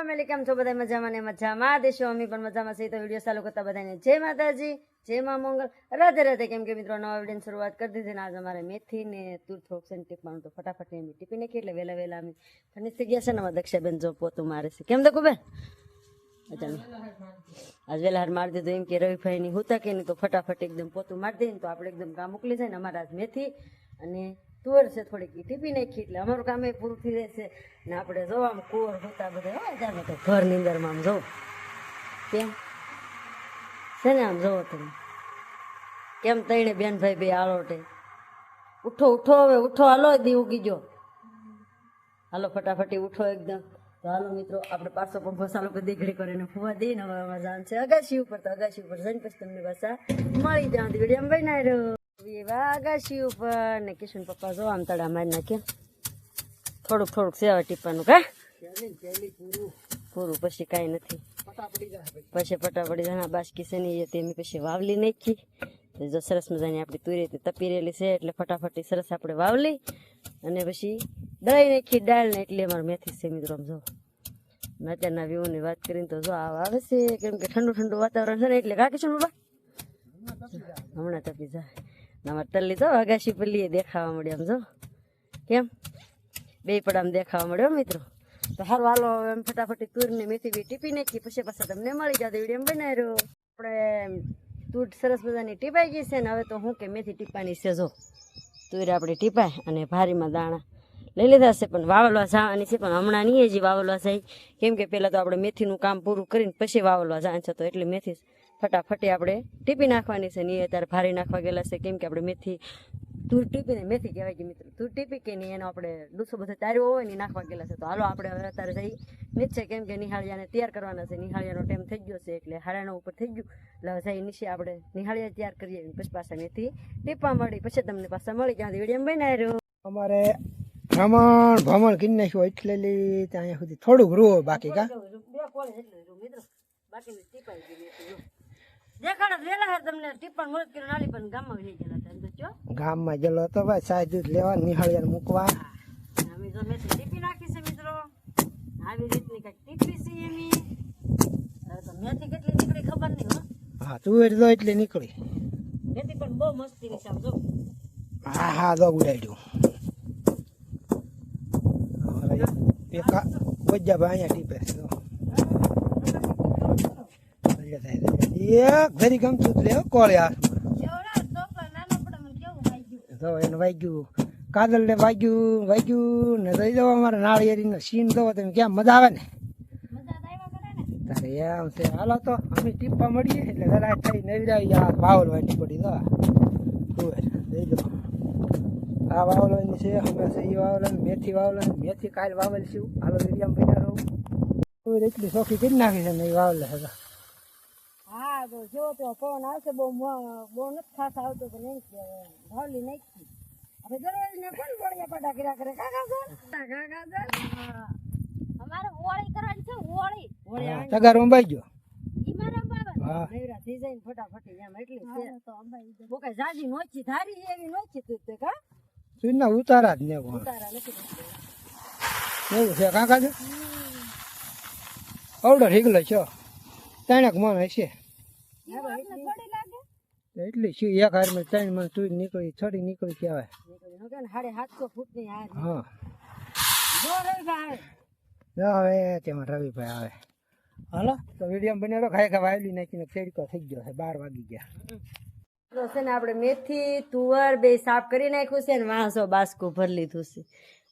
Family, કેમ છો? બધા મજામાં ને મજામાં? દેશો, અમે પણ મજામાં છીએ. તો વીડિયો ચાલુ કરતા બધાને જય માતાજી, જય મા મંગલ. રાધે રાધે. કેમ કે મિત્રો, નવા વિડીયોની શરૂઆત કરી દીધી ને આજ અમારે મેથી ને તુર થોડુંક છે ટીપવાનું તો ફટાફટ એમ ટીપી નાખી એટલે વહેલા વહેલા અમે ફનિશ થઈ ગયા છે ને દક્ષાબેન જો પોતું મારે છે. કેમ દેખું બેન આજ વહેલા હાર મારી દીધું એમ કે રવિભાઈ ની હુતા કે તો ફટાફટ એકદમ પોતું મારી દઈએ તો આપણે એકદમ કામ મોકલી જાય ને અમારા આજ મેથી અને તુવર છે થોડીક ટીપી નાખી એટલે અમારું કામ એ પૂરું થઈ રહેશે ને આપણે જો આમ કુવર હોતા બધા હોય જાણે તો ઘરની અંદરમાં આમ જોઉં કેમ? છે ને આમ જોવો તમે. કેમ તઈને બેનભાઈ ભાઈ આલોટે ઉઠો ઉઠો હવે, ઉઠો, હાલો, દી ઉગી ગયો. હાલો, ફટાફટી ઉઠો એકદમ. તો હાલો મિત્રો, આપણે પાછો પણ ભસાલો કે દીકરી કરીને ફુવા દઈને હવે આમાં જાણ છે અગાશી ઉપર. તો અગાશી ઉપર જઈને પછી તમને પાછા મળી જાઉં. વીડિયો બનાવી રહ્યો. એવા અગાશી ઉપર. ને કિશન પપ્પા જો આમ તળા મારી નાખ્યા. થોડુંક થોડુંક સેવા ટીપવાનું કા પૂરું પછી કાંઈ નથી. પછી પટાપડી જાણા બાસકી છે ને એ તેની પછી વાવલી નાખી. જો સરસ મજાની આપણી તુરી તપી રહેલી છે એટલે ફટાફટી સરસ આપણે વાવલી. અને પછી દળી નાખી, દાળ ને એટલે અમારે મેથી છે મિત્રો જો. અત્યારના વ્યૂની વાત કરીને તો જો આ આવે છે. કેમ કે ઠંડુ ઠંડુ વાતાવરણ છે ને એટલે કાકી છું બાબા હમણાં તપી જાય. ને અમારે તલ્લી તો અગાશી પલ્લીએ દેખાવા મળ્યો આમ જો કેમ બે પડામ દેખાવા મળ્યો મિત્રો તો હારું હાલો એમ ફટાફટી તુરને મેથી બી ટીપી નાખી પછી પાછા તમને મળી જાય વીડિયો એમ રહ્યો આપણે તૂટ સરસ મજાની ટીપાઈ ગઈ છે ને હવે તો હું કે મેથી ટીપાની છે જો તુર આપણે ટીપાય અને ભારીમાં દાણા લઈ લીધા છે પણ વાવલવા જવાની છે પણ હમણાં નહીં હજી વાવલવા જાય કેમ કે પહેલાં તો આપણે મેથીનું કામ પૂરું કરીને પછી વાવલવા જાય છે તો એટલે મેથી ફટાફટી આપણે ટીપી નાખવાની છે. ને એ અત્યારે ભારી નાખવા ગયેલા છે. કેમ કે આપણે મેથી તુર ટીપીને મેથી કહેવાય કે મિત્રો. તુર ટીપી કે નહીં એનો આપણે ડૂસો બધો તાર્યો હોય ને નાખવા ગયેલા છે. તો હાલો આપણે હવે અત્યારે જઈ. નીચે કેમ કે નિહાળિયાને તૈયાર કરવાના છે. નિહાળિયાનો ટાઈમ થઈ ગયો છે એટલે હાડાનો ઉપર થઈ ગયું. એટલે હવે જઈ નીચે આપણે નિહાળિયા તૈયાર કરીએ પછી પાછા મેથી ટીપવા મળી પછી તમને પાછા મળી ત્યાં વીડિયો બનાવી અમારે ભ્રમણ ભ્રમણ કરી નાખ્યું એટલે ત્યાં સુધી થોડુંક રૂ બાકી કા? બે કોલેજ એટલે જો મિત્રો બાકીની ટીપાઈ ગઈ મેથી જો દેખાડો તો વહેલા હાર તમને ટીપણ મુરત કરીને પણ ગામમાં વહી ગયેલા હતા. તો જો ગામમાં ગયેલો હતો ભાઈ સાય દૂધ લેવા નિહાળિયા મૂકવા. અમે તો મેથી ટીપી નાખી છે મિત્રો. આવી રીતની કંઈક ટીપી છે એમી તો મેથી કેટલી નીકળી ખબર નહીં હો. હા તુવેર તો એટલી નીકળી. મેથી પણ બહુ મસ્તી ની જો. હા હા દો ઉડાડ્યું. વજ્જા ભાઈ અહીંયા ટીપે છે જો. એટલે થાય છે. એક ઘરી ગમતું લે કોળે હાથમાં એને વાગ્યું? કાદલ ને વાગ્યું. વાગ્યું ને દઈ દો અમારે નાળિયેરી ને સીન દો તમે ક્યાં મજા આવે ને? તારે એમ છે હાલો તો અમે ટીપા મળીએ એટલે જરા થઈ નવરાઈ આ વાવલ વાટી પડી દો દઈ દો આ વાવલવાની છે અમે છે એ વાવલ મેથી વાવલ મેથી કાલ વાવલ છું. હાલો વિરિયામ બન્યા રહું. એટલી સોખી કરી નાખી છે ને એ વાવલ છે તો. જેવો તેવો જો તો પવન આવશે બહુ મ- બહુ નથી ખાસ આવતો તો નહીં ભાવલી નાખી. આપણે ને કોણ ગોળિયા પાટા કર્યા કરે? કાકા સર? કાકા સર? અમારે હોળી કરવાની છે હોળી. હોળી તગાર તગારમાં બાઈ ગયો. ઈ મારા બાબા હા. નવરા થઈ જાય ને ફટાફટી એમ એટલી છે. તો અંબાઈ બહુ કઈ જાજી નોચી ધારી એવી નોચી તું તે કા? સુના ઉતારા જ ને. એવું છે કાકા છે? અવડો ઢીકલો છો. ત્રણેક મણ હશે એટલી શું એક હારમાં ત્રણમાં તું નીકળી છોડી નીકળી કહેવાય. સાડે સાતસો હાર હા. હવે તેમાં રવિભાઈ આવે. હાલો તો વીડિયો બને રહો ખાઈ ખાવા આવેલી નાખીને ખેડકો થઈ ગયો છે બાર વાગી ગયા. છે ને આપણે મેથી તુવર બે સાફ કરી નાખ્યું છે ને વાંસો બાસકું ભરી લીધું છે.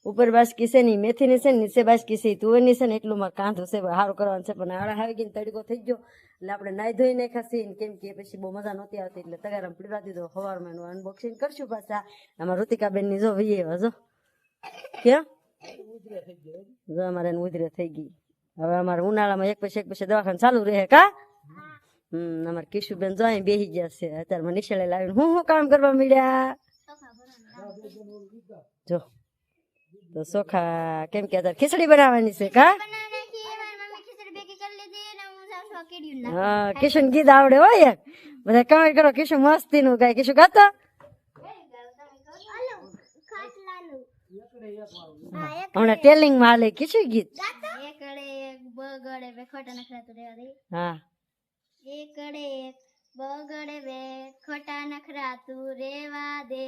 ઉપર બાસકી છે ને મેથી મેથીની છે ને નીચે બાસકી કિસે તુવેર તુવરની છે ને એટલું માં કાંધો છે સારું કરવાનું છે. પણ આડા આવી ગઈને તડકો થઈ ગયો, એટલે આપણે નાઈ ધોઈ ને છે કેમ કે પછી બહુ મજા નહોતી આવતી, એટલે તગારામ પીડવા દીધો. સવારમાં એનું અનબોક્સિંગ કરશું પાછા. આમાં ઋતિકાબેનની જો વીએ હજો કેમ જો અમારે ઉધરે થઈ ગઈ. હવે અમારે ઉનાળામાં એક પછી એક પછી દવાખાનું ચાલુ રહે, કા? હમ, અમારે કિશુબેન જો અહીં બેસી ગયા છે. અત્યારે મને નિશાળે લાવીને હું શું કામ કરવા મળ્યા જો. તો સોખા કેમ કે અત્યારે ખીચડી બનાવવાની છે કા હા કિશન ગીત આવડે હોય એક બધા કમેન્ટ કરો કિશુ મસ્તી નું ગાય કિશુ ગાતો હમણાં ટેલિંગમાં હાલે કિશું ગીત હા એકડે એક બગડે બે ખોટા નખરા તું રેવા દે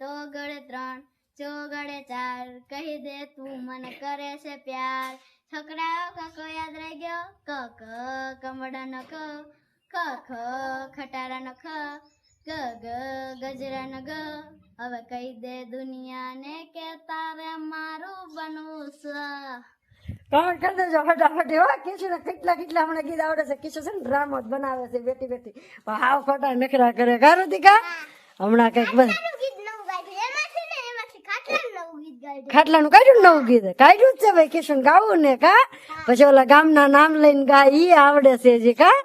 તો ગળે ત્રણ ચોગડે ચાર કહી દે તું મને કરે છે પ્યાર. છોકરાઓ કકો યાદ રહી ગયો ક ક કમડાનો ક ખ ખ ખટારાનો ખ ગ ગ ગજરાનો ગ હવે કહી દે દુનિયાને કે તારે મારું બનવું છે કમેન્ટ કરી દેજો ફટાફટ એવા કિશોર કેટલા કેટલા હમણાં ગીત આવડે છે. કિશોર છે ને ડ્રામો જ બનાવે છે બેટી બેટી હાવ ખોટા નખરા કરે. કારો દીકા હમણાં કંઈક બસ ગીત નવું ગાયું એમાંથી ને એમાંથી ખાટલા નવું ગીત ગાયું ખાટલાનું કાઢ્યું નવું ગીત? કાઢ્યું જ છે ભાઈ કિશન ગાવું ને કા? પછી ઓલા ગામના નામ લઈને ગા ઈ આવડે છે જે કા?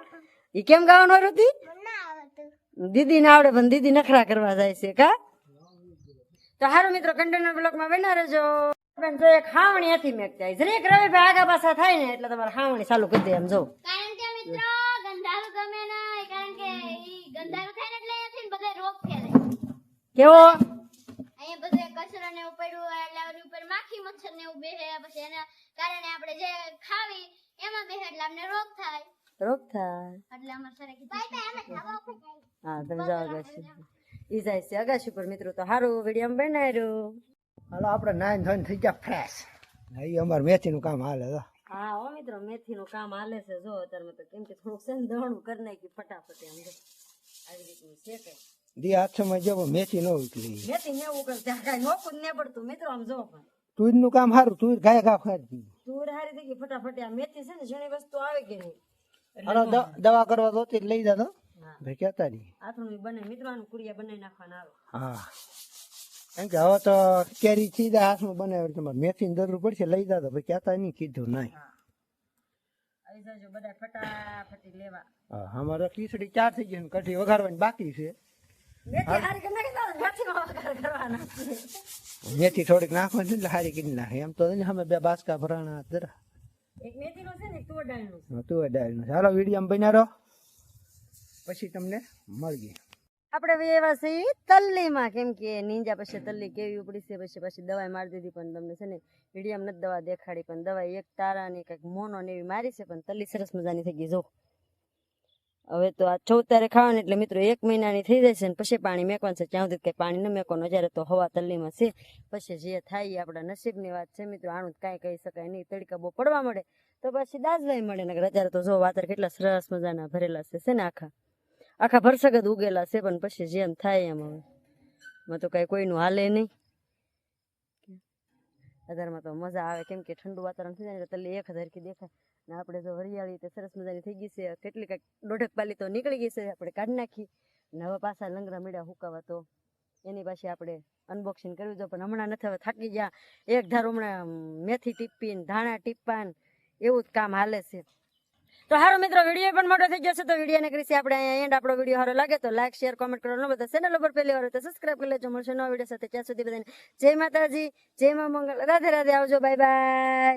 ઈ કેમ ગાવાનું હતું તી ના દીદી ને આવડે પણ દીદી નખરા કરવા જાય છે કા? તો હારું મિત્રો કન્ટેનર બ્લોકમાં બેના રહેજો. પણ જો એક હાવણી હતી મેં જાય જરીક રવિભાઈ આગા પાછા થાય ને એટલે તમારે હાવણી ચાલુ કરી દે એમ જો. કારણ કે મિત્રો ગંધારું ગમે ના કારણ કે ઈ ગંધારું થાય ને એટલે રોગ ફેલાય. કેવો અહીંયા બધે કચરો ને એવું પડ્યું હોય એટલે ઓલી ઉપર માખી મચ્છર ને એવું બેહે પછી એના કારણે આપણે જે ખાવી એમાં બેહે એટલે અમને રોગ થાય. રોગ થાય. એટલે અમારે સરે કીધું હા તમે જાઓ અગાશી. ઈ જાય છે અગાશી પર મિત્રો. તો હારું વીડિયો બનાવ્યું હાલો આપણે નાઈન ધોઈને થઈ ગયા ફ્રેશ એ અમારે મેથીનું કામ હાલે તો હા હો મિત્રો મેથી નું કામ હાલે છે. જો અત્યારે તો કેમ કે થોડુંક છે ને દહણું કરી નાખી ફટાફટ એમ આવી રીતનું છે કે. દી હાથમાં જેવો મેથી ન ઉકલી મેથી ને એવું કરે ત્યાં કઈ નોકું જ નહીં પડતું મિત્રો આમ જો પણ. તુરનું કામ સારું તુર ગાય ઘા ખાતી. તુર હારી થઈ ગઈ ફટાફટ આ મેથી છે ને જણી વસ્તુ આવે કે નહીં? અને દવા કરવા તો તે લઈ જાતો ભાઈ કહેતા નહીં આથું બને મિત્રો કુરિયા બનાવી નાખવાના આવે. હા. કેમ કે હવે તો કેરી સીધા હાથમાં બનાવે તમારે મેથી ની જરૂર પડશે લઈ જાતો ભાઈ કહેતા નહીં કીધું નહીં. હા. આવી જાજો બધા ફટાફટી લેવા. હા અમારે ખીચડી ચાર થઈ ગઈ કઢી વઘારવાની બાકી છે. મેથી હારી કરી નાખી વઘાર કરવાના મેથી થોડીક નાખવાની ને એટલે સારી કરી નાખે. એમ તો અમે બે બાસકા ભરાણા જરા. ને તુવર તું ડાયલ ચાલો વીડિયો બન્યા પછી તમને મળીએ. આપણે વ્યવા છે તલ્લીમાં કેમ કે નીંજા પછી તલ્લી કેવી ઉપડી છે પછી પછી દવાઈ મારી દીધી પણ તમને છે ને વિડીયામાં નથી દવા દેખાડી પણ દવા એક તારાની કંઈક મોનો ને એવી મારી છે પણ તલ્લી સરસ મજાની થઈ ગઈ. જો. હવે તો આ ચૌદ તારીખ ખાવાની એટલે મિત્રો એક મહિનાની થઈ જશે ને પછી પાણી મેકવાનું છે. ત્યાં સુધી કંઈ પાણી ન મેકવાનું જ્યારે તો હવા તલ્લીમાં છે. પછી જે થાય એ આપણા નસીબની વાત છે મિત્રો. આનું કાંઈ કહી શકાય નહીં. તડકા બહુ પડવા મળે તો પછી દાસભાઈ મળે ને અત્યારે તો જો વાતર કેટલા સરસ મજાના ભરેલા છે છે ને આખા. આખા ભરસગત ઉગેલા છે, પણ પછી જેમ થાય એમ હવે. માં તો કઈ કોઈનું હાલે નહીં. અત્યારમાં તો મજા આવે. કેમ કે ઠંડુ વાતાવરણ થઈ જાય ને તલ્લી એક હજાર દેખાય. ને આપણે જો હરિયાળી તો સરસ મજાની થઈ ગઈ છે. કેટલી કંઈક દોઢક પાલી તો નીકળી ગઈ છે. આપણે કાઢી નાખી ને હવે પાછા લંગરા મીડા હુકાવા તો એની પાછી આપણે અનબોક્સિંગ કરવી જો. પણ હમણાં નથી, હવે થાકી ગયા. એક ધાર હમણાં મેથી ટીપ્પીને ધાણા ટીપ્પાન એવું જ કામ હાલે છે. તો હારો મિત્રો વીડિયો પણ મોટો થઈ જશે તો વિડીયોને કરી છે આપણે અહીંયા એન્ડ આપણો વીડિયો સારો લાગે તો લાઈક શેર કોમેન્ટ કરવાનો બધા ચેનલ ઉપર પહેલી વાર તો સબસ્ક્રાઈબ કરી લેજો. મળશે નવા વીડિયો સાથે. ત્યાં સુધી બધાને જય માતાજી, જય મા મંગલ. રાધે રાધે. આવજો. Bye bye